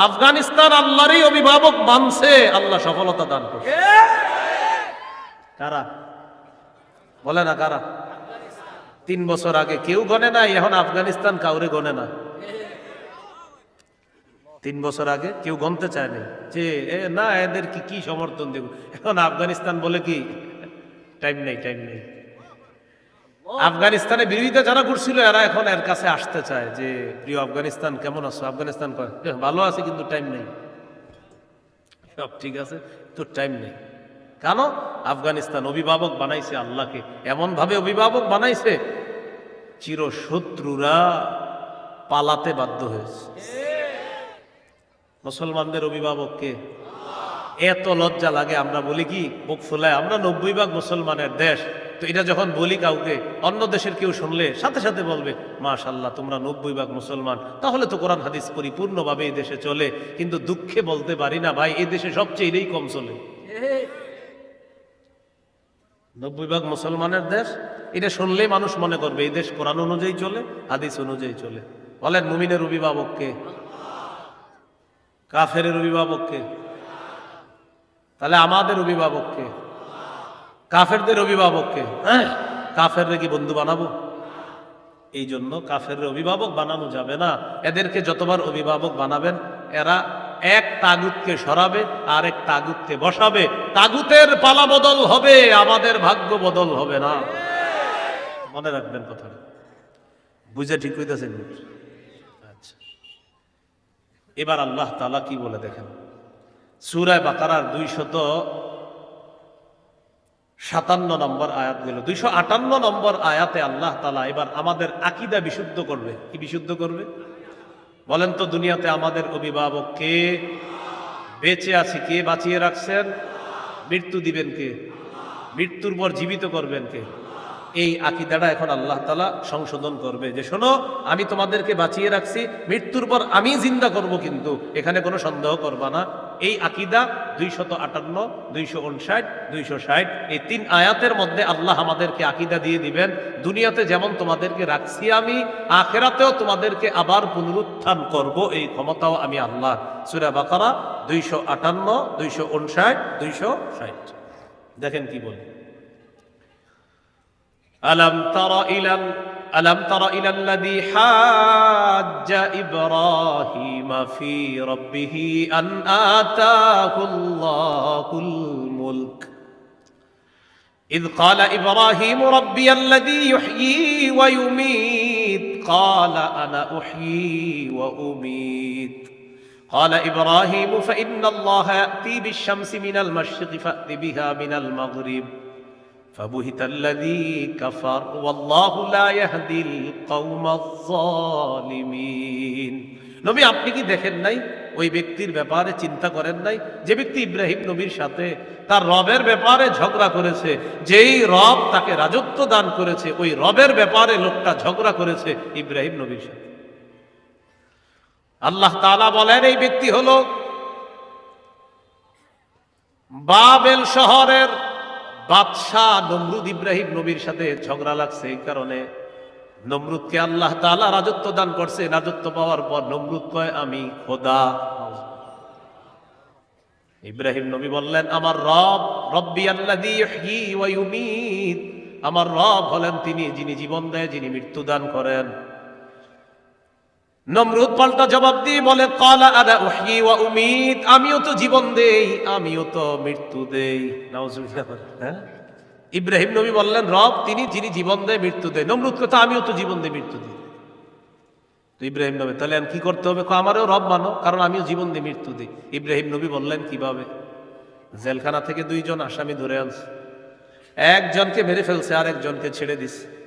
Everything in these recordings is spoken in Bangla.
আফগানিস্তান আল্লাহরই অভিভাবক মানছে আল্লাহ সফলতা দান করছে। কারা? বলে না কারা? তিন বছর আগে কেউ গনে না এখন আফগানিস্তান কাউরে গনে না। তিন বছর আগে কেউ গনতে চায় নাই। যে এ না এদের কি কি সমর্থন দেব? এখন আফগানিস্তান বলে কি? টাইম নেই টাইম নেই। আফগানিস্তানে বিরোধিতা যারা করছিল, এরা এখন এর কাছে আসতে চায় যে, প্রিয় আফগানিস্তান, কেমন আছো? আফগানিস্তান কয়? ভালো আছে, কিন্তু টাইম নেই। সব ঠিক আছে তোর টাইম নেই। কেন? আফগানিস্তান অভিভাবক বানাইছে আল্লাহকে। এমন ভাবে অভিভাবক বানাইছে, চিরশত্রুরা পালাতে বাধ্য হয়েছে। মুসলমানদের অভিভাবককে এত লজ্জা লাগে, আমরা বলি কি, বুক ফুলায়, আমরা নব্বই ভাগ মুসলমানের দেশ। তো এটা যখন বলি কাউকে, অন্য দেশের কেউ শুনলে সাথে সাথে বলবে মাশাল্লাহ তোমরা নব্বই ভাগ মুসলমান। তাহলে তো কোরআন, হাদিস পরিপূর্ণভাবে এই দেশে চলে। কিন্তু দুঃখে বলতে পারি না ভাই, এই দেশে সবচেয়ে এটাই কম চলে। নব্বই ভাগ মুসলমানের দেশ, এটা শুনলেই মানুষ মনে করবে, এই দেশ কোরআন অনুযায়ী চলে, হাদিস অনুযায়ী চলে। বলেন, মুমিনের অভিভাবককে কাফের অভিভাবককে তাহলে আমাদের অভিভাবককে কাফেরদের অভিভাবককে হ্যাঁ? কাফেররে কি বন্ধু বানাবো? এই জন্য কাফের অভিভাবক বানানো যাবে না। এদেরকে যতবার অভিভাবক বানাবেন, এরা এক তাগুতকে সরাবে আর এক তাগুতকে বসাবে। তাগুতের পালা বদল হবে, আমাদের ভাগ্য বদল হবে না। মনে রাখবেন কথাটা। বুঝে ঠিক হইতেছেন আচ্ছা। এবার আল্লাহ তালা কি বলে দেখেন? সুরায় বাকারার দুইশত সাতান্ন নম্বর আয়াত গেল দুইশো আটান্ন নম্বর আয়াতে আল্লাহ তালা এবার আমাদের আকিদা বিশুদ্ধ করবে। কি বিশুদ্ধ করবে? বলেন তো দুনিয়াতে আমাদের অভিভাবক কে? বেঁচে আছে কে? বাঁচিয়ে রাখছেন? মৃত্যু দিবেন কে? মৃত্যুর পর জীবিত করবেন কে? এই আকিদাটা এখন আল্লাহ তালা সংশোধন করবে যে, শোনো, আমি তোমাদেরকে বাঁচিয়ে রাখছি। মৃত্যুর পর আমি জিন্দা করব কিন্তু। এখানে কোনো সন্দেহ করবা না। এই আকিদা দুইশত আটান্ন, দুইশো উনষাট, দুইশো ষাট, এই তিন আয়াতের মধ্যে আল্লাহ আমাদেরকে আকিদা দিয়ে দিবেন, দুনিয়াতে যেমন তোমাদেরকে রাখছি আমি, আখেরাতেও তোমাদেরকে আবার পুনরুত্থান করব, এই ক্ষমতাও আমি আল্লাহ। সুরা বাকারা, দুইশো আটান্ন, দুইশো উনষাট, দুইশো ষাট। দেখেন কি বলি। আলাম তারা ইলাম ألم تر إلى الذي حاج إبراهيم في ربه أن آتاه الله الملك؟ إذ قال إبراهيم ربي الذي يحيي ويميت قال أنا أحيي وأميت. قال إبراهيم فإن الله يأتي بالشمس من المشرق فأت بها من المغرب. فبهت الذي كفر والله لا يهدي القوم الظالمين নবী আপনি কি দেখেন নাই ওই ব্যক্তির ব্যাপারে চিন্তা করেন নাই যে ব্যক্তি ইব্রাহিম নবীর সাথে তার রবের ব্যাপারে ঝগড়া করেছে যেই রব তাকে রাজত্ব দান করেছে ওই রবের ব্যাপারে লোকটা ঝগড়া করেছে ইব্রাহিম নবীর সাথে আল্লাহ তাআলা বলেন এই ব্যক্তি হলো বাবেল শহরের বাদশাহ নমরুদ ইব্রাহিম নবীর সাথে ঝগড়া লাগছে এই কারণে নমরুদকে আল্লাহ তাআলা রাজত্ব দান করছে। রাজত্ব পাওয়ার পর নমরুদ কয়, আমি খোদা। ইব্রাহিম নবী বললেন, আমার রব, রব্বি আল্লাহ আমার রব হলেন তিনি যিনি জীবন দেয়, যিনি মৃত্যু দান করেন। নমরুদ পাল্টা জবাব দিয়ে বলে, কালা আদা উহি ওয়া উমিত, আমিও তো জীবন দেই, আমিও তো মৃত্যু দেই। হ্যাঁ? ইব্রাহিম নবী বললেন, রব, তিনি যিনি জীবন দেয়, মৃত্যু দেয়। নমরুদ কথা, আমিও তো জীবন দেই, মৃত্যু দিই। তো ইব্রাহিম নবী, তাহলে কি করতে হবে? আমারও রব মানো, কারণ আমিও জীবন দিই, মৃত্যু দিই। ইব্রাহিম নবী বললেন, কীভাবে? জেলখানা থেকে দুইজন আসামি ধরে আনছে। একজনকে মেরে ফেলছে আর একজনকে ছেড়ে দিছে।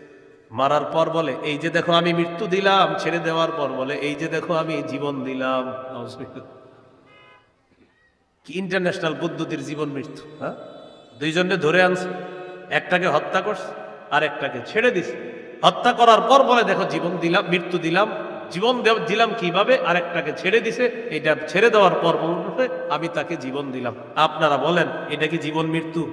মারার পর বলে, এই যে দেখো আমি মৃত্যু দিলাম, ছেড়ে দেওয়ার পর বলে, এই যে দেখো আমি জীবন দিলাম। কি ইন্টারন্যাশনাল পদ্ধতির জীবন মৃত্যু হ্যাঁ? দুইজনে ধরে আনছে, একটাকে হত্যা করছে, আর একটাকে ছেড়ে দিছে। হত্যা করার পর বলে, দেখো জীবন দিলাম, মৃত্যু দিলাম, জীবন দিলাম কীভাবে, আর একটাকে ছেড়ে দিছে, এটা ছেড়ে দেওয়ার পর আমি তাকে জীবন দিলাম। আপনারা বলেন, এটা কি জীবন মৃত্যু?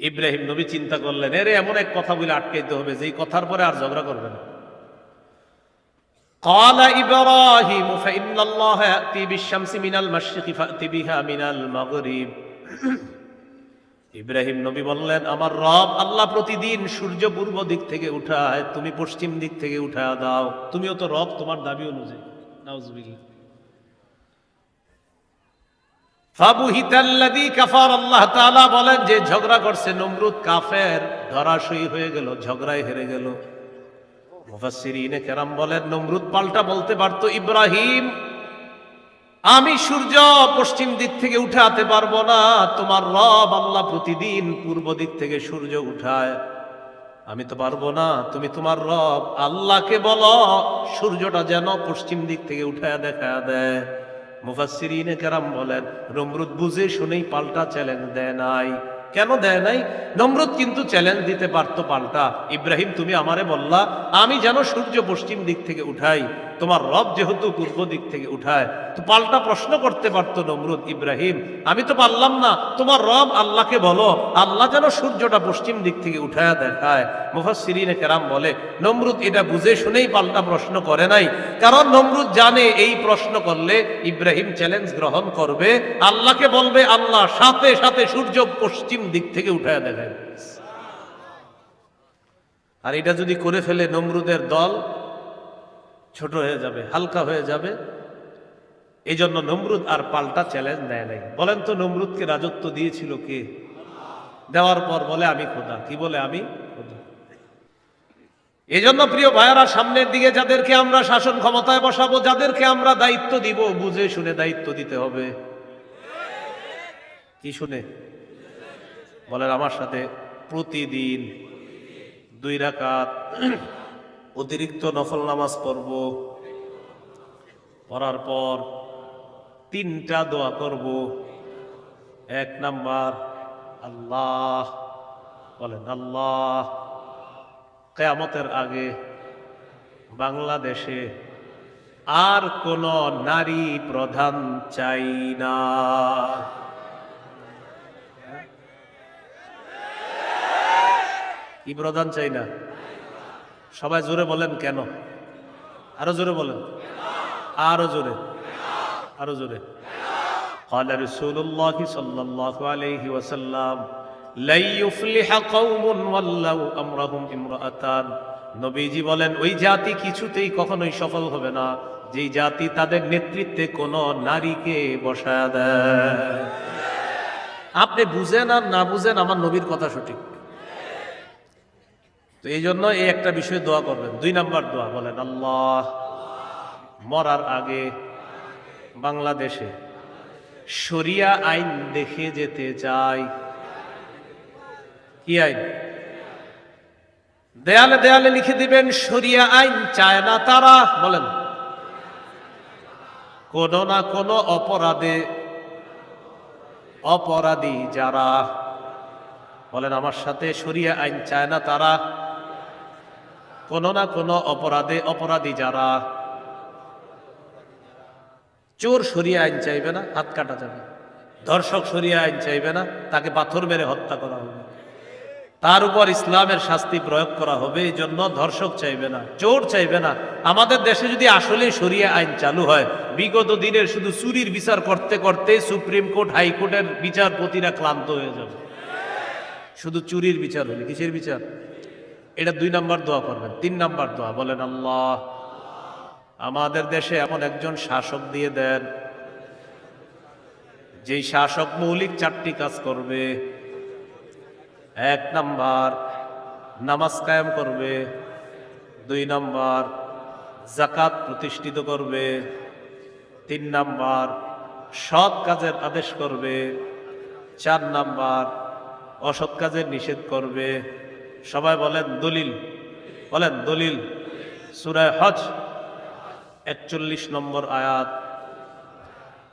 ইব্রাহিম নবী চিন্তা করলেন এরে এমন এক কথা বলে আটকাইতে হবে যে এই কথার পরে আর ঝগড়া করবে না قال إبراهيم فإن الله يأتي بالشمس من المشرق فأتي بها من المغرب ইব্রাহিম নবী বললেন আমার রব আল্লাহ প্রতিদিন সূর্য পূর্ব দিক থেকে উঠায় তুমি পশ্চিম দিক থেকে উঠায় দাও তুমিও তো রব তোমার দাবি অনুযায়ী নাউজুবিল্লাহ কাফার আল্লাহ তাআলা বলেন, যে ঝগড়া করছে নমরুদ কাফের, ধরাশয়ী হয়ে গেল, ঝগড়ায় হেরে গেল। মুফাসসিরিনে কেরাম বলেন, নমরুদ পাল্টা বলতে পারতো, ইব্রাহিম, আমি সূর্য পশ্চিম দিক থেকে উঠাতে পারব না, তোমার রব আল্লাহ প্রতিদিন পূর্ব দিক থেকে সূর্য উঠায়। আমি তো পারব না, তুমি তোমার রব আল্লাহকে বলো, সূর্যটা যেন পশ্চিম দিক থেকে উঠায় দেখা দেয়। মুফাসসিরিনে কেরাম বলেন, নমরুদ বুঝে শুনেই পাল্টা চ্যালেঞ্জ দেয় নাই। কেন দেয় নাই? নমরুদ কিন্তু চ্যালেঞ্জ দিতে পারতো পাল্টা। ইব্রাহিম, তুমি আমারে বললা, আমি যেন সূর্য পশ্চিম দিক থেকে উঠাই। তোমার রব যেহেতু পূর্ব দিক থেকে উঠায়, তো পাল্টা প্রশ্ন করতে পারতো নমরুদ ইব্রাহিম। আমি তো পারলাম না, তোমার রব আল্লাহকে বলো, আল্লাহ যেন সূর্যটা পশ্চিম দিক থেকে উঠায় দেখায়। মুফাসসিরিনে কেরাম বলে, নমরুদ এটা বুঝে শুনেই পাল্টা প্রশ্ন করে নাই। কারণ নমরুদ জানে এই প্রশ্ন করলে ইব্রাহিম চ্যালেঞ্জ গ্রহণ করবে। আল্লাহকে বলবে, আল্লাহ সাথে সাথে সূর্য পশ্চিম দিক থেকে উঠায় দেখায়। আর এটা যদি করে ফেলে নমরুদের দল ছোট হয়ে যাবে, হালকা হয়ে যাবে। এই জন্য নমরুদ আর পাল্টা চ্যালেঞ্জ নেয় নাই। বলেন তো নমরুদকে রাজত্ব দিয়েছিল কে? দেওয়ার পর বলে, আমি খোদা। কি বলে, আমি খোদা? এই জন্য প্রিয় ভাইয়ারা, সামনের দিকে যাদেরকে আমরা শাসন ক্ষমতায় বসাবো, যাদেরকে আমরা দায়িত্ব দিব, বুঝে শুনে দায়িত্ব দিতে হবে। কি শুনে? বলেন, আমার সাথে প্রতিদিন দুই রাকাত অতিরিক্ত নফল নামাজ পড়ব। পড়ার পর তিনটা দোয়া করব। এক নাম্বার, আল্লাহ, বলেন আল্লাহ, কেয়ামতের আগে বাংলাদেশে আর কোন নারী প্রধান চাই না। কি প্রধান চাই না? সবাই জোরে বলেন কেন আরো জোরে বলেন আরো জোরে আরো জোরে قال رسول الله صلى الله عليه وسلم لن يفلح قوم ولوا امرهم امرأتان নবীজি বলেন ওই জাতি কিছুতেই কখনোই সফল হবে না যেই জাতি তাদের নেতৃত্বে কোন নারীকে বসায় দেয় আপনি বুঝেন আর না বুঝেন আমার নবীর কথা সঠিক তো এই জন্য এই একটা বিষয়ে দোয়া করবেন। দুই নাম্বার দোয়া, বলেন, আল্লাহ মরার আগে বাংলাদেশে শরিয়া আইন দেখে যেতে চাই। কি আইন? দেয়ালে দেয়ালে লিখে দিবেন, শরিয়া আইন চায় না তারা, বলেন। কোন না কোন অপরাধে অপরাধী যারা, বলেন, আমার সাথে শরিয়া আইন চায় না তারা কোনো না কোনো অপরাধে অপরাধী যারা, চোর সরিয়ে আইন চাইবে না, হাত কাটা যাবে। ধর্ষক সরিয়ে আইন চাইবে না, তাকে পাথর মেরে হত্যা করা হবে। তার উপর ইসলামের শাস্তি প্রয়োগ করা হবে এই জন্য ধর্ষক চাইবে না, চোর চাইবে না। আমাদের দেশে যদি আসলে সরিয়ে আইন চালু হয়, বিগত দিনের শুধু চুরির বিচার করতে করতে সুপ্রিম কোর্ট হাইকোর্টের বিচারপতিরা ক্লান্ত হয়ে যাবে। শুধু চুরির বিচার হলে, কিসের বিচার? এটা দুই নাম্বার দোয়া করবেন তিন নাম্বার দোয়া, বলেন, আল্লাহ, আমাদের দেশে এমন একজন শাসক দিয়ে দেন, যেই শাসক মৌলিক চারটি কাজ করবে। এক নাম্বার, নামাজ কায়েম করবে। দুই নাম্বার জাকাত প্রতিষ্ঠিত করবে। তিন নাম্বার, সৎ কাজের আদেশ করবে। চার নাম্বার, অসৎ কাজের নিষেধ করবে। সবাই বলে দলিল। বলে দলিল। সুরায় হজ, একচল্লিশ নম্বর আয়াত।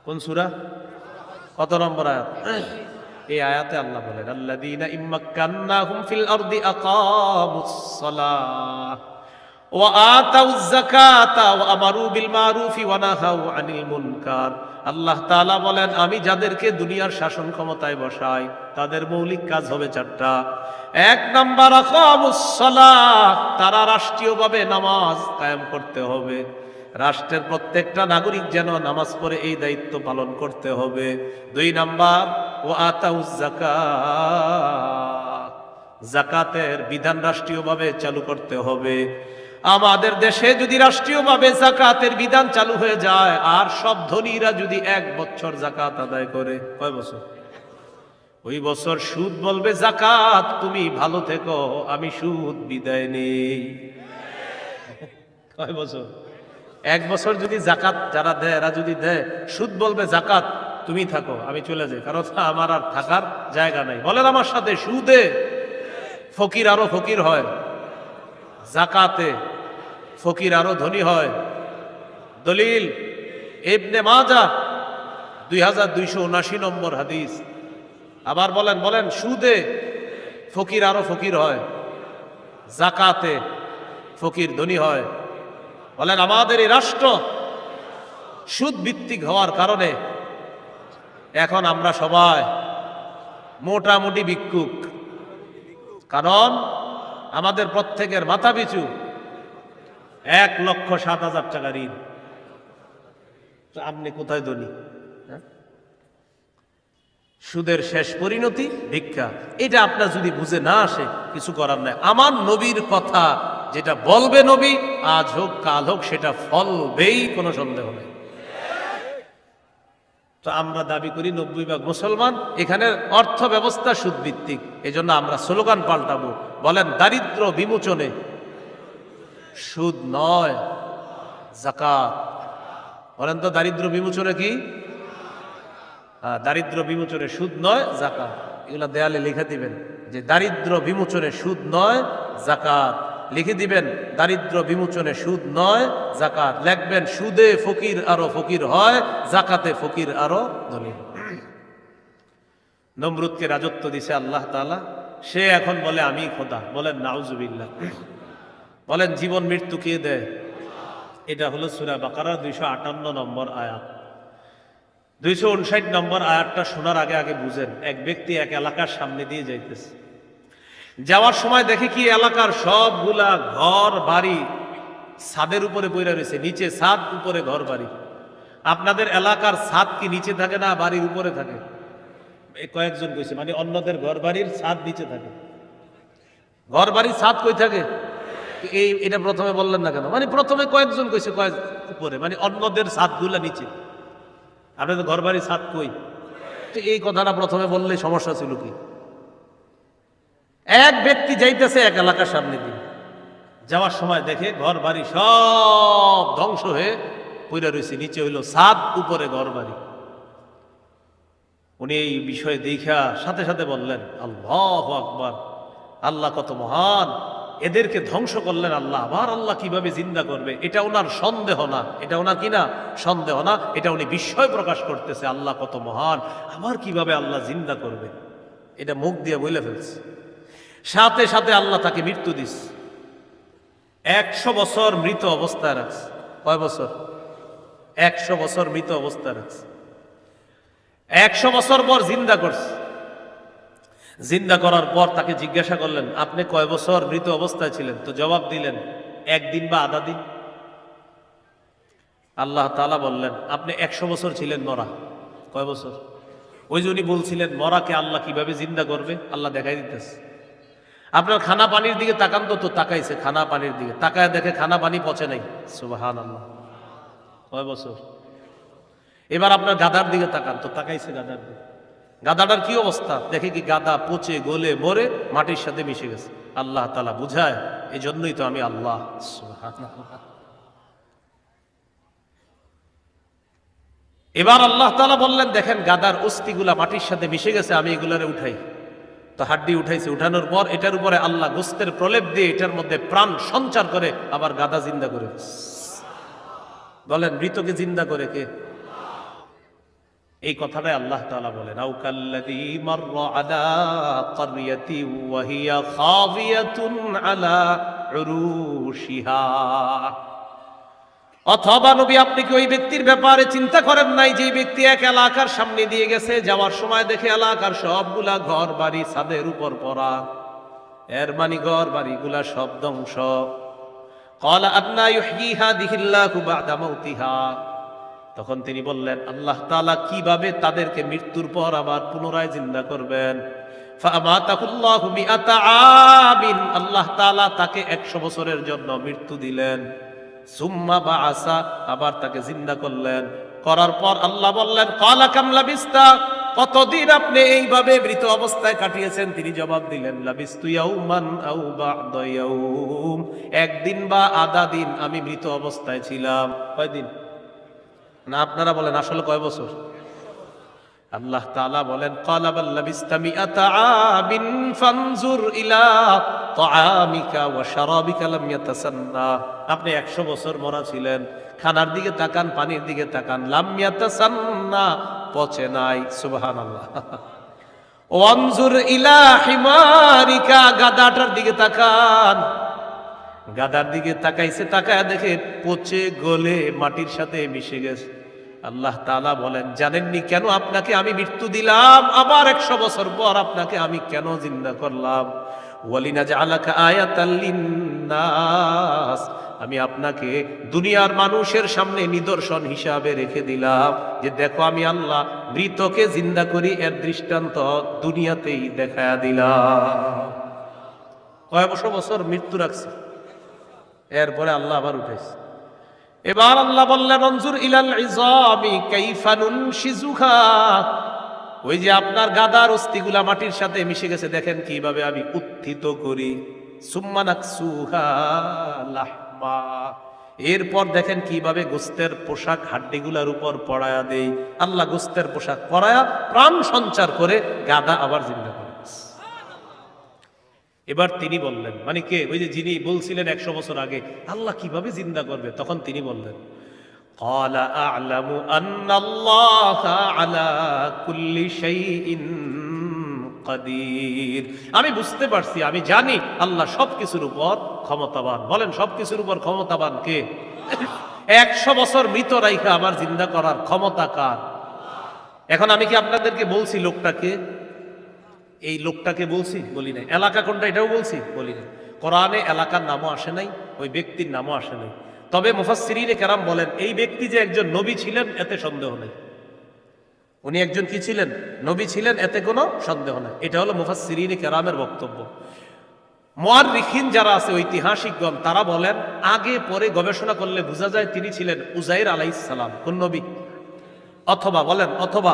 কোন সুরা? কত নম্বর আয়াত? এই আয়াতে আল্লাহ বলেন আল্লাহ ইম্মাক্কান্নাহুম ফিল আরদি আকামুস সালাহ। আল্লাহ বলেন, আমি যাদেরকে দুনিয়ার শাসন ক্ষমতায় বসাই, তাদের মৌলিক কাজ হবে চারটা। এক নাম্বার তারা রাষ্ট্রীয়ভাবে নামাজ কায়েম করতে হবে। রাষ্ট্রের প্রত্যেকটা নাগরিক যেন নামাজ পড়ে এই দায়িত্ব পালন করতে হবে। দুই নাম্বার ও আতাউজাকা জাকাতের বিধান রাষ্ট্রীয়ভাবে চালু করতে হবে। আমাদের দেশে যদি রাষ্ট্রীয়ভাবে জাকাতের বিধান চালু হয়ে যায়, আর সব ধনীরা যদি এক বছর জাকাত আদায় করে, কয় বছর? ওই বছর সুদ বলবে, জাকাত তুমি ভালো থেকো, আমি সুদ বিদায় নেই। কয় বছর? এক বছর যদি জাকাত যারা দেয়, এরা যদি দেয়, সুদ বলবে, জাকাত তুমি থাকো, আমি চলে যাই। কারণ আমার আর থাকার জায়গা নাই। বলেন আমার সাথে, সুদে ফকির আরও ফকির হয়। জাকাতে ফকির আরও ধনী হয়। দলিল, ইবনে মাজা দুই হাজার দুইশো উনাশি নম্বর হাদিস। আবার বলেন বলেন, সুদে ফকির আরও ফকির হয়, জাকাতে ফকির ধনী হয়। বলেন, আমাদের এই রাষ্ট্র সুদ ভিত্তিক হওয়ার কারণে এখন আমরা সবাই মোটামুটি ভিক্ষুক। কারণ আমাদের প্রত্যেকের মাথা পিছু। এক লক্ষ সাত হাজার টাকা ঋণ। আপনি কোথায় ধনী? হ্যাঁ? সুদের শেষ পরিণতি, ভিক্ষা। এটা আপনার যদি বুঝে না আসে, কিছু করার নাই। আমার নবীর কথা যেটা বলবে নবী, আজ হোক, কাল হোক, সেটা ফলবেই, কোনো সন্দেহ নেই। তো আমরা দাবি করি নব্বই ভাগ মুসলমান এখানে অর্থ ব্যবস্থা সুদভিত্তিক। এজন্য আমরা স্লোগান পাল্টাবো বলেন দারিদ্র বিমোচনে। সুদ নয় জাকাত বলেন তো দারিদ্র বিমোচনে কি? হ্যাঁ, দারিদ্র বিমোচনে সুদ নয় জাকাত এগুলা দেয়ালে লিখে দিবেন যে দারিদ্র বিমোচনে সুদ নয় জাকাত লিখে দিবেন, দারিদ্র বিমোচনে সুদ নয়, জাকাত লিখবেন, সুদে ফকির আরও ফকির হয়, জাকাতে ফকির আরও ধনী। নমরুদকে রাজত্ব দিছে আল্লাহ তাআলা। সে এখন বলে, আমি খোদা। বলেন, নাউজুবিল্লাহ। বলেন, জীবন মৃত্যু কে দেয়? এটা হলো সুরা বাকারা, দুইশো আটান্ন নম্বর আয়াত। দুইশো উনষাট নম্বর আয়াতটা শোনার আগে আগে বুঝেন, এক ব্যক্তি এক এলাকার সামনে দিয়ে যাইতেছে। যাওয়ার সময় দেখে কি এলাকার সবগুলা ঘর বাড়ি ছাদের উপরে বইরা রয়েছে, নিচে ছাদ, উপরে ঘর বাড়ি। আপনাদের এলাকার ছাদ কি নিচে থাকে না বাড়ির উপরে থাকে? কয়েকজন কইছে মানে অন্যদের ঘর বাড়ির ছাদ নিচে থাকে। ঘর বাড়ির ছাদ কই থাকে? এই, এটা প্রথমে বললেন না কেন? মানে প্রথমে কয়েকজন কইছে, কয়েক উপরে মানে অন্যদের ছাদগুলা নিচে। আপনাদের ঘর বাড়ির ছাদ কই? তো এই কথাটা প্রথমে বললে সমস্যা ছিল কি? এক ব্যক্তি যাইতেছে, এক এলাকার সামনে দিয়ে। যাওয়ার সময় দেখে ঘর বাড়ি সব ধ্বংস হয়ে পইরা রয়েছে নিচে হইল সাত উপরে ঘর বাড়ি উনি এই বিষয়ে দেখা সাথে সাথে বললেন, আল্লাহ আকবার, আল্লাহ কত মহান। এদেরকে ধ্বংস করলেন আল্লাহ। আবার আল্লাহ কীভাবে জিন্দা করবে? এটা ওনার সন্দেহ না। এটা ওনার কি না? সন্দেহ না। এটা উনি বিস্ময় প্রকাশ করতেছে, আল্লাহ কত মহান। আবার কীভাবে আল্লাহ জিন্দা করবে? এটা মুখ দিয়ে বলে ফেলছে। সাথে সাথে আল্লাহ তাকে মৃত্যু দিস। একশো বছর মৃত অবস্থায় রাখছে কয় বছর? একশো বছর মৃত অবস্থায় রাখছে একশো বছর পর জিন্দা করছে। জিন্দা করার পর তাকে জিজ্ঞাসা করলেন, আপনি কয় বছর মৃত অবস্থায় ছিলেন? তো জবাব দিলেন, একদিন বা আধা দিন। আল্লাহ তালা বললেন, আপনি একশো বছর ছিলেন মরা। কয় বছর? ওই উনি বলছিলেন, মরাকে আল্লাহ কীভাবে জিন্দা করবে? আল্লাহ দেখাই দিতেছে। আপনার খানা পানির দিকে তাকান তো তো তাকাইছে খানা পানির দিকে। তাকায় দেখে খানা পানি পচে নাই। সুবাহান আল্লাহ কয় বছর? এবার আপনার গাদার দিকে তাকান তো, তাকাইছে গাদার দিকে। গাদাটার কি অবস্থা? দেখে কি গাদা পচে, গলে, মরে, মাটির সাথে মিশে গেছে। আল্লাহ তালা বুঝায় এই জন্যই তো আমি আল্লাহ। এবার আল্লাহ তালা বললেন, দেখেন গাদার অস্থিগুলা মাটির সাথে মিশে গেছে, আমি এগুলারে উঠাই। তো হাড্ডি উঠাইছে। উঠানোর পর এটার উপরে আল্লাহ গোস্তের প্রলেপ দিয়ে এটার মধ্যে প্রাণ সঞ্চার করে আবার গাদা জিন্দা করে বলেন, মৃতকে জিন্দা করে কে? এই কথাটাই আল্লাহ তাআলা বলেন আলা ক্বরিয়াতি ওয়া খাবিয়াতুন আলা অথবা নবী, আপনি কি ওই ব্যক্তির ব্যাপারে চিন্তা করেন নাই যে ব্যক্তি এক এলাকার সামনে দিয়ে গেছে, যাওয়ার সময় দেখে এলাকার সবগুলা ঘর বাড়ি ছাদের উপর পড়া? এর মানি ঘর বাড়িগুলা সব ধ্বংস। তখন তিনি বললেন, আল্লাহ তালা কীভাবে তাদেরকে মৃত্যুর পর আবার পুনরায় জিন্দা করবেন? আল্লাহ তাকে একশো বছরের জন্য মৃত্যু দিলেন। সুম্মা বা আসা আবার তাকে জিন্দা করলেন। করার পর আল্লাহ বললেন, কলা কামলা বিস্তা কতদিন আপনি এইভাবে মৃত অবস্থায় কাটিয়েছেন? তিনি জবাব দিলেন একদিন বা আধা দিন আমি মৃত অবস্থায় ছিলাম। কয়দিন? না, আপনারা বলেন, আসলে কয় বছর? আল্লাহ তাআলা বলেন আপনি 100 বছর মরা ছিলেন, খানার দিকে তাকান, পানির দিকে তাকান, লাম ইয়াতাসান্না, পচে নাই, সুবহানাল্লাহ। ওয়ানজুর ইলা হিমারিকা, গাদাটার দিকে তাকান। গাদার দিকে তাকাইছে, তাকায় দেখে পচে গলে মাটির সাথে মিশে গেছে। আল্লাহ তালা বলেন, জানেননি কেন আপনাকে আমি মৃত্যু দিলাম? আবার একশো বছর পর আপনাকে আমি কেন জিন্দা করলাম? ওয়ালিনা আমি আপনাকে দুনিয়ার মানুষের সামনে নিদর্শন হিসাবে রেখে দিলাম। যে দেখো আমি আল্লাহ মৃতকে জিন্দা করি, এর দৃষ্টান্ত দুনিয়াতেই দেখা দিলাম। কয় বছর বছর মৃত্যু রাখছে? এরপরে আল্লাহ আবার উঠেছে এবার আল্লাহ বললেন রঞ্জুর ইলাল ইজামি কাইফা নুনশিজুহা। ওই যে আপনার গাদার অস্থিগুলা মাটির সাথে মিশে গেছে, দেখেন কীভাবে আমি উত্থিত করি। সুম্মা নাকসুহা লাহমা। এরপর দেখেন কীভাবে গোস্তের পোশাক হাড্ডিগুলার উপর পড়ায়া দেই। আল্লাহ গোস্তের পোশাক পরায়া প্রাণ সঞ্চার করে গাদা আবার জিন্দা করে। এবার তিনি বললেন মানে কে? ওই যে যিনি বলছিলেন একশো বছর আগে, আল্লাহ কীভাবে জিন্দা করবে? তখন তিনি বললেন আমি বুঝতে পারছি, আমি জানি আল্লাহ সবকিছুর উপর ক্ষমতাবান। বলেন, সবকিছুর উপর ক্ষমতাবান কে? একশো বছর মৃত রাইখা আমার জিন্দা করার ক্ষমতা কার? এখন আমি কি আপনাদেরকে বলছি লোকটাকে? এই লোকটাকে বলছি, বলি নাই। এলাকা কোনটা এটাও বলছি, বলি নাই। কোরআনে এলাকার নামও আসে নাই, ওই ব্যক্তির নামও আসে নাই। তবে মুফাসসিরিনে কেরাম বলেন, এই ব্যক্তি যে একজন নবী ছিলেন, এতে সন্দেহ নেই। উনি একজন কি ছিলেন? নবী ছিলেন, এতে কোনো সন্দেহ নেই। এটা হলো মুফাসসিরিনে কেরামের বক্তব্য। মোয়াররিখিন যারা আছে, ঐতিহাসিকগণ, তারা বলেন, আগে পরে গবেষণা করলে বোঝা যায় তিনি ছিলেন উজাইর আলাইহিস সালাম, কোন নবী। অথবা বলেন, অথবা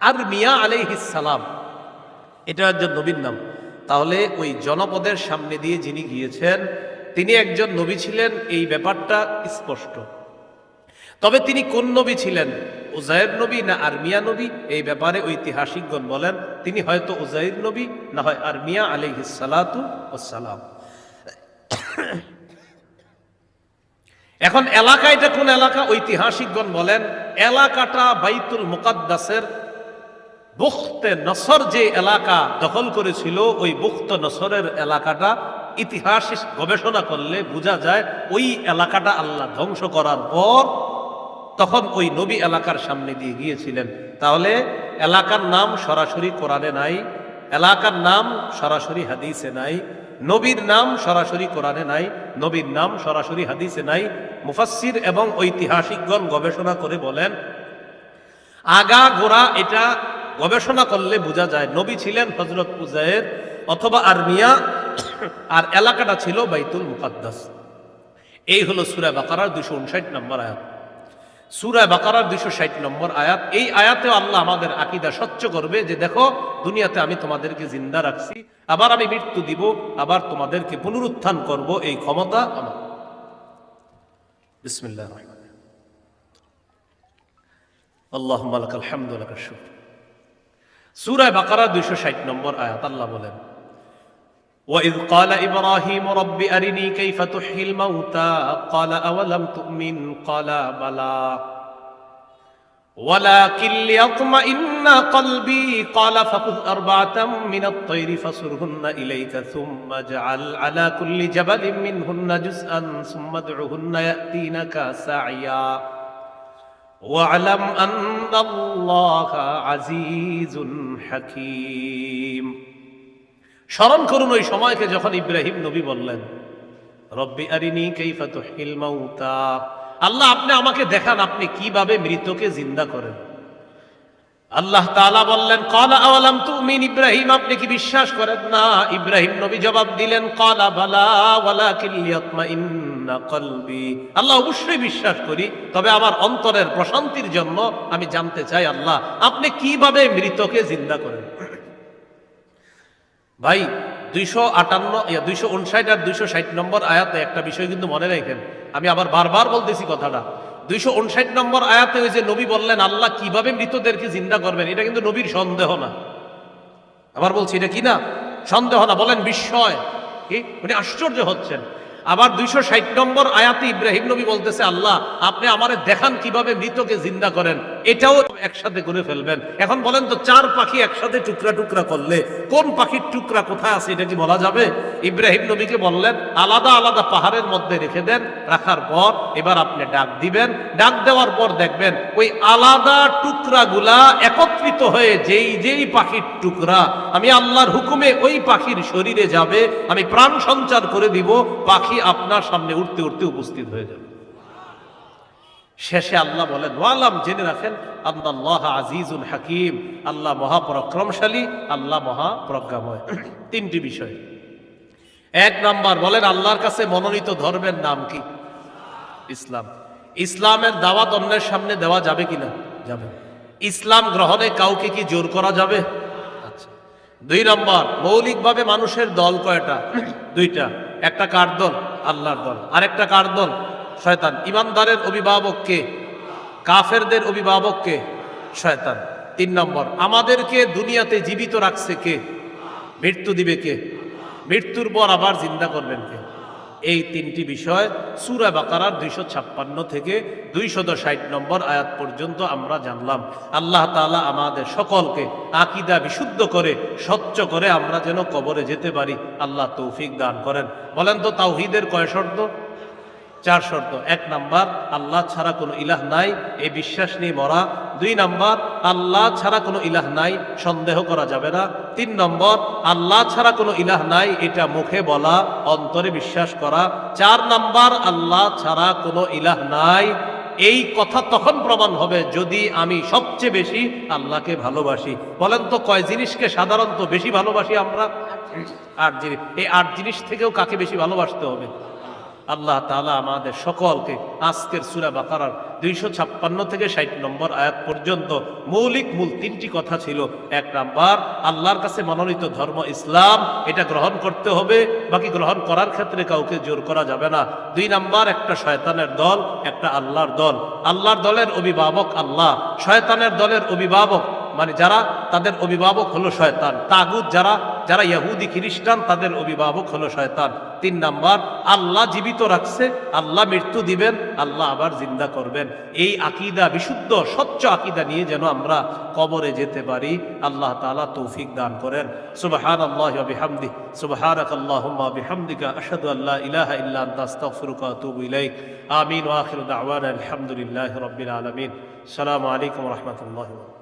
আর মিয়া আলাইহিস সালাম এটা একজন নবীর নাম। তাহলে ওই জনপদের সামনে দিয়ে যিনি গিয়েছেন, তিনি একজন নবী ছিলেন, এই ব্যাপারটা স্পষ্ট। তবে তিনি কোন নবী ছিলেন? উজাইর নবী না আরমিয়া নবী? এই ব্যাপারে ঐতিহাসিকগণ বলেন, তিনি হয়তো উজাইর নবী, না হয় আরমিয়া আলাইহিস সালাতু সালাম এখন এলাকা এটা কোন এলাকা? ঐতিহাসিকগণ বলেন, এলাকাটা বাইতুল মুকাদ্দাসের বুখতে নসর যে এলাকা দখল করেছিল, ওই বুখত নসরের এলাকাটা ইতিহাস গবেষণা করলে বোঝা যায়, ওই এলাকাটা আল্লাহ ধ্বংস করার পর তখন ওই নবী এলাকার সামনে দিয়ে গিয়েছিলেন। তাহলে এলাকার নাম সরাসরি কোরআনে নাই, এলাকার নাম সরাসরি হাদিসে নাই, নবীর নাম সরাসরি কোরআনে নাই, নবীর নাম সরাসরি হাদিসে নাই। মুফাসসির এবং ঐতিহাসিকগণ গবেষণা করে বলেন, আগা গোড়া এটা গবেষণা করলে বোঝা যায় নবী ছিলেন হজরত উজায়ের অথবা আরমিয়া আর এলাকাটা ছিল বাইতুল মুকাদ্দাস। এই হলো সুরা বাকারার দুশো উনষাট নম্বর আয়াত। সুরা বাকারার দুশো ষাট নম্বর আয়াত, এই আয়াতেও আল্লাহ আমাদের আকিদা স্বচ্ছ করবে যে দেখো, দুনিয়াতে আমি তোমাদেরকে জিন্দা রাখছি, আবার আমি মৃত্যু দিব, আবার তোমাদেরকে পুনরুত্থান করব, এই ক্ষমতা আমার। বিসমিল্লাহ আল্লাহ লাকাল হামদু লাকাল শুকর। সুরায় বাকারা দুইশো ষাট নম্বর আয়াত আল্লাহ বলেন وإذ قال إبراهيم رب أرني كيف تحيي الموتى قال أولم تؤمن قال بلى ولكن ليطمئن قلبي قال فخذ أربعة من الطير فصرهن إليك ثم اجعل على كل جبل منهن جزءا ثم ادعهن يأتينك سعيا واعلم أن الله عزيز حكيم স্মরণ করুন ওই সময়কে যখন ইব্রাহিম নবী বললেন রব্বি আরিনি কাইফা তুহিল মাউতা আল্লাহ আপনি আমাকে দেখান আপনি কিভাবে মৃতকে জিন্দা করেন আল্লাহ তাআলা বললেন ক্বালা আওয়ালাম তুমিন ইব্রাহিম আপনি কি বিশ্বাস করেন না ইব্রাহিম নবী জবাব দিলেন ক্বালা বালা ওয়ালাকিন লিয়াতমাইন্না আল্লাহ অবশ্যই বিশ্বাস করি, তবে আমার অন্তরের প্রশান্তির জন্য আমি জানতে চাই, আল্লাহ, আপনি কীভাবে মৃতকে জিন্দা করেন? ভাই, দুইশো আটান্ন দুইশো উনষাট আর দুইশো ষাট নম্বর আয়াতে একটা বিষয় কিন্তু মনে রাখেন। আমি আবার বারবার বলতেছি কথাটা। দুইশো উনষাট নম্বর আয়াতে ওই যে নবী বললেন, আল্লাহ কীভাবে মৃতদেরকে জিন্দা করবেন, এটা কিন্তু নবীর সন্দেহ না। আবার বলছি, এটা কি না? সন্দেহ না, বলেন বিস্ময়। কি? উনি আশ্চর্য হচ্ছেন। আবার দুইশো ষাট নম্বর আয়াতি ইব্রাহিম নবী বলতেছে, আল্লাহ, আপনি আমারে দেখান কীভাবে মৃতকে জিন্দা করেন। এটাও একসাথে করে ফেলবেন। এখন বলেন তো, চার পাখি একসাথে টুকরা টুকরা করলে কোন পাখির টুকরা কোথায় আছে এটা কি বলা যাবে? ইব্রাহিম নবীকে বললেন, আলাদা আলাদা পাহাড়ের মধ্যে রেখে দেন, রাখার পর এবার আপনি ডাক দিবেন। ডাক দেওয়ার পর দেখবেন, ওই আলাদা টুকরাগুলা একত্রিত হয়ে যেই যেই পাখির টুকরা, আমি আল্লাহর হুকুমে ওই পাখির শরীরে যাবে, আমি প্রাণ সঞ্চার করে দিব, পাখি আপনার সামনে উঠতে উঠতে উপস্থিত হয়ে যাবে। শেষে আল্লাহ বলেন, ওয়ালাম জেনে রাখেন আল্লাহ আজিজুল হাকিম। আল্লাহ মহাপরাক্রমশালী, আল্লাহ মহাপ্রজ্ঞাময়। তিনটি বিষয়। এক নাম্বার বলেন, আল্লাহর কাছে মনোনীত ধর্মের নাম কি? ইসলাম। ইসলামের দাওয়াত অন্যের সামনে দেওয়া যাবে কিনা? যাবে। ইসলাম গ্রহণে কাউকে কি জোর করা যাবে? আচ্ছা। দুই নম্বর, মৌলিকভাবে মানুষের দল কয়টা? দুইটা। একটা কার দল? আল্লাহর দল। আরেকটা কার দল? শয়তান। ইমানদারের অভিভাবক কে? কাফেরদের অভিভাবককে শয়তান। তিন নম্বর, আমাদেরকে দুনিয়াতে জীবিত রাখছে কে? মৃত্যু দিবে কে? মৃত্যুর পর আবার জিন্দা করবেন কে? এই তিনটি বিষয় সুরা বাকারার দুইশো ছাপ্পান্ন থেকে দুইশত ষাট নম্বর আয়াত পর্যন্ত আমরা জানলাম। আল্লাহ তাআলা আমাদের সকলকে আকিদা বিশুদ্ধ করে, স্বচ্ছ করে আমরা যেন কবরে যেতে পারি। আল্লাহ তৌফিক দান করেন। বলেন তো তাওহিদের কয় শর্ত? চার শর্ত। এক নাম্বার, আল্লাহ ছাড়া কোনো ইলাহ নাই, এই বিশ্বাস নিয়ে মরা। দুই নাম্বার, আল্লাহ ছাড়া কোনো ইলাহ নাই, সন্দেহ করা যাবে না। তিন নম্বর, আল্লাহ ছাড়া কোনো ইলাহ নাই, এটা মুখে বলা, অন্তরে বিশ্বাস করা। চার নাম্বার, আল্লাহ ছাড়া কোনো ইলাহ নাই, এই কথা তখন প্রমাণ হবে যদি আমি সবচেয়ে বেশি আল্লাহকে ভালোবাসি। বলেন তো, কয় জিনিসকে সাধারণত বেশি ভালোবাসি আমরা? আট জিনিস। এই আট জিনিস থেকেও কাকে বেশি ভালোবাসতে হবে? আল্লাহ তালা আমাদের সকলকে আজকের সুরা বাকারার দুইশো ছাপ্পান্ন থেকে ষাট নম্বর আয়াত পর্যন্ত মৌলিক মূল তিনটি কথা ছিল। এক নাম্বার, আল্লাহর কাছে মনোনীত ধর্ম ইসলাম, এটা গ্রহণ করতে হবে, বাকি গ্রহণ করার ক্ষেত্রে কাউকে জোর করা যাবে না। দুই নাম্বার, একটা শয়তানের দল, একটা আল্লাহর দল। আল্লাহর দলের অভিভাবক আল্লাহ, শয়তানের দলের অভিভাবক মানে যারা তাদের অভিভাবক হলো শয়তান। তাগুদ যারা যারা ইহুদি খ্রিস্টান, তাদের অভিভাবক হলো শয়তান। তিন নাম্বার, আল্লাহ জীবিত রাখছে, আল্লাহ মৃত্যু দিবেন, আল্লাহ আবার জিন্দা করবেন। এই আকিদা বিশুদ্ধ, স্বচ্ছ আকিদা নিয়ে যেন আমরা কবরে যেতে পারি, আল্লাহ তাআলা তৌফিক দান করেন। সুবহান আল্লাহ বিহামদি সুবহানাক আমিন আসসালামু আলাইকুম